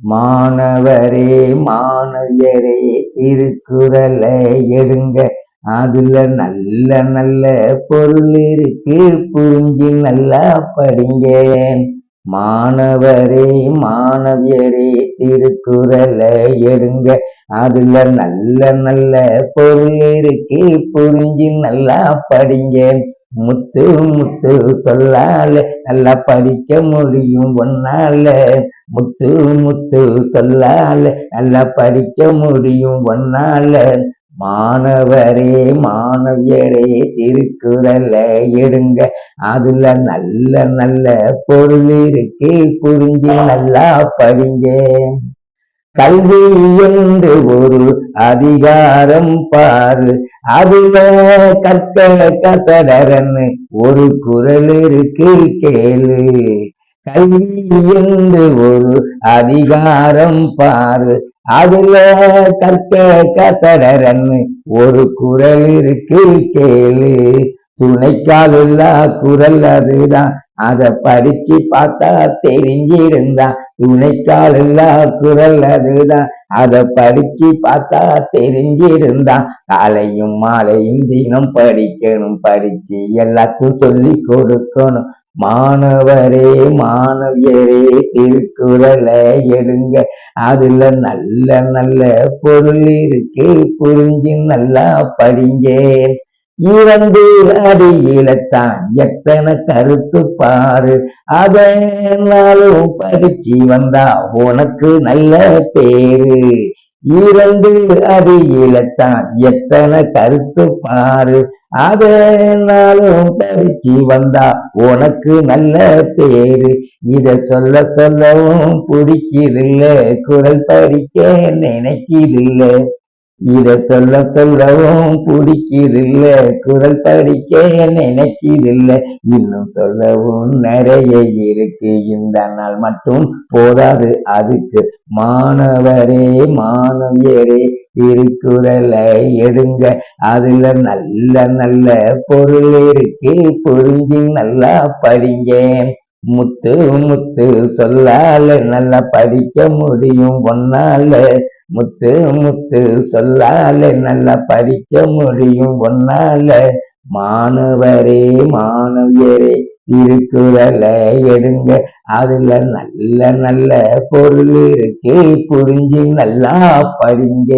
மாணவரே மாணவியரே திருக்குறளை எடுங்க. அதுல நல்ல நல்ல பொருள் இருக்கு. புரிஞ்சு நல்லா படிங்க. மாணவரே மாணவியரே திருக்குறளை எடுங்க. அதுல நல்ல நல்ல பொருள் இருக்கு. புரிஞ்சு நல்லா படிங்க. முத்து முத்து சொல்லால நல்லா படிக்க முடியும் ஒன்னால முத்து முத்து சொல்லால நல்லா படிக்க முடியும் ஒன்னால மாணவரே மாணவியரே திருக்குறளை எடுங்க. அதுல நல்ல நல்ல பொருள் இருக்கு. புரிஞ்சு நல்லா படிங்க. கல்வி என்று ஒரு அதிகாரம் பாரு. அதுல கற்க கசடரன்னு ஒரு குரல் இருக்கு கேளு. கல்வி என்று ஒரு அதிகாரம் பாரு. அதுல கற்க கசடரன்னு ஒரு குரல் இருக்கு கேளு. துணைக்கால் இல்லா குரல் அதுதான். அத படிச்சு பார்த்தா தெரிஞ்சிருந்தான் துணைக்கால் எல்லா குரல் அதுதான். அத படிச்சு பார்த்தா தெரிஞ்சிருந்தான் காலையும் மாலையும் தினம் படிக்கணும் படிச்சு எல்லாருக்கும் சொல்லி கொடுக்கணும். மாணவரே மாணவியரே திருக்குறளை எடுங்க. அதுல நல்ல நல்ல பொருள் இருக்கு. புரிஞ்சு நல்லா படிங்க. இரண்டு அடியிலத்தான் எத்தனை கருத்து பாரு. அதனாலும் படிச்சு வந்தா உனக்கு நல்ல பேரு. இரண்டு அடியிலத்தான் எத்தனை கருத்து பாரு. அதனாலும் படிச்சு வந்தா உனக்கு நல்ல பேரு. இத சொல்ல சொல்லவும் பிடிக்குதில்ல குரல் படிக்க நினைக்கிறதில்ல இத சொல்ல சொல்லவும் பிடிக்குதில்ல குரல் படிக்க நினைக்கிறதில்ல இன்னும் சொல்லவும் நிறைய இருக்கு. இந்த நாள் மட்டும் போதாது. அதுக்கு மாணவரே மாணவியரே திருக்குறளை எடுங்க. அதுல நல்ல நல்ல பொருள் இருக்கு. புரிஞ்சு நல்லா படிங்க. முத்து முத்து சொல்லால நல்லா படிக்க முடியும். ஒன்னால முத்து முத்து சொல்லால நல்லா படிக்க முடியும். ஒன்னால மாணவரே மாணவியரே திருக்குறளை எடுங்க. அதுல நல்ல நல்ல பொருள் இருக்கு. புரிஞ்சு நல்லா படிங்க.